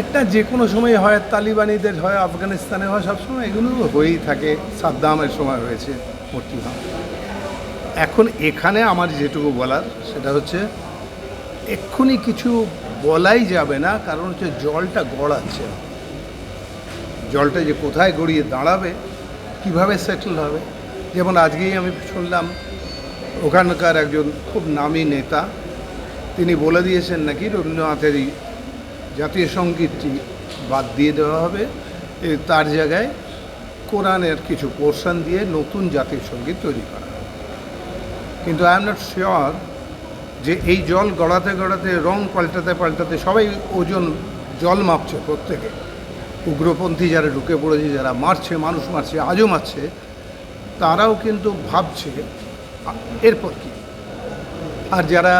এটা যে কোনো সময় হয়, তালিবানিদের হয় আফগানিস্তানে হয় সবসময় এগুলো হয়েই থাকে। সাদ্দামের সময় হয়েছে ভাঙা। এখন এখানে আমার যেটুকু বলার, সেটা হচ্ছে এক্ষুনি কিছু বলাই যাবে না, কারণ হচ্ছে জলটা গড়াচ্ছে। জলটা যে কোথায় গড়িয়ে দাঁড়াবে, কীভাবে সেটেল হবে? যেমন আজকেই আমি শুনলাম, ওখানকার একজন খুব নামী নেতা তিনি বলে দিয়েছেন নাকি রবীন্দ্রনাথের জাতীয় সঙ্গীতটি বাদ দিয়ে দেওয়া হবে। তার জায়গায় কোরআনের কিছু পোর্শন দিয়ে নতুন জাতীয় সংগীত তৈরি করা কিন্তু আই এম নট শিওর যে এই জল গড়াতে গড়াতে, রং পাল্টাতে পাল্টাতে সবাই ওজন জল মাপছে প্রত্যেকে। উগ্রপন্থী যারা ঢুকে পড়েছে, যারা মারছে, মানুষ মারছে, আজও মারছে, তারাও কিন্তু ভাবছে এরপর কি? আর যারা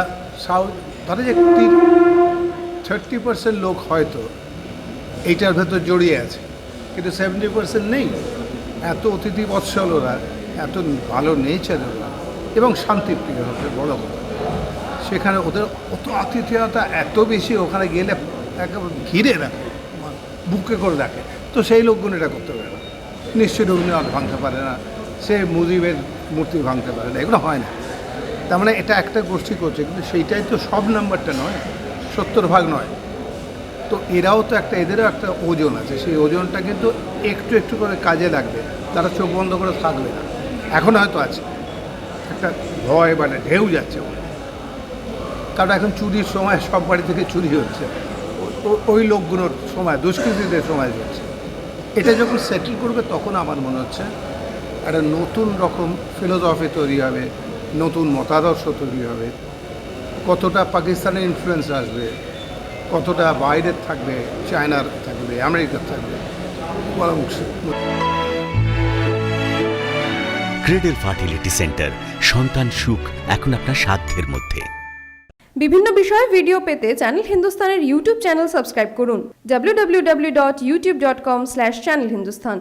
সাউথ, ধরে যে থার্টি পার্সেন্ট লোক হয়তো এইটার ভেতর জড়িয়ে আছে, কিন্তু সেভেন্টি পার্সেন্ট নেই। এত অতিথি বৎসল ওরা এত ভালো নেচার ওরা, এবং শান্তিপ্রিয় হবে বড় কথা সেখানে ওদের অত আতিথেয়তা এত বেশি, ওখানে গেলে একেবারে ঘিরে রাখে বুকে করে রাখে। তো সেই লোকগুলো এটা করতে পারে না। নিশ্চয়ই রবীন্দ্রনাথ ভাঙতে পারে না, সে মুজিবের মূর্তি ভাঙতে পারে না, এগুলো হয় না। তার মানে এটা একটা গোষ্ঠী করছে, কিন্তু সেইটাই তো সব নাম্বারটা নয়, সত্তর ভাগ নয়। তো এরাও তো একটা, এদেরও একটা ওজন আছে, সেই ওজনটা কিন্তু একটু একটু করে কাজে লাগবে, তারা চোখ বন্ধ করে থাকবে না। এখন হয়তো আছে, একটা ভয় মানে ঢেউ যাচ্ছে। কারণ এখন চুরির সময় সব বাড়ি থেকে চুরি হচ্ছে। ওই লোকগুলোর সময়, দুষ্কৃতীদের সময় চলছে এটা যখন সেটেল করবে, তখন আমার মনে হচ্ছে একটা নতুন রকম ফিলোসফি তৈরি হবে নতুন মতাদর্শ তৈরি হবে। কতটা পাকিস্তানের ইনফ্লুয়েন্স আসবে কতটা বাইরের থাকবে চায়নার থাকবে আমেরিকার থাকবে বলা মুশকিল। ক্রেডেল ফার্টিলিটি সেন্টার সন্তান সুখ এখন আপনার সাধ্যের মধ্যে। বিভিন্ন বিষয়ে ভিডিও পেতে চ্যানেল হিন্দুস্তানের ইউটিউব চ্যানেল সাবস্ক্রাইব করুন www.youtube.com/channelhindustan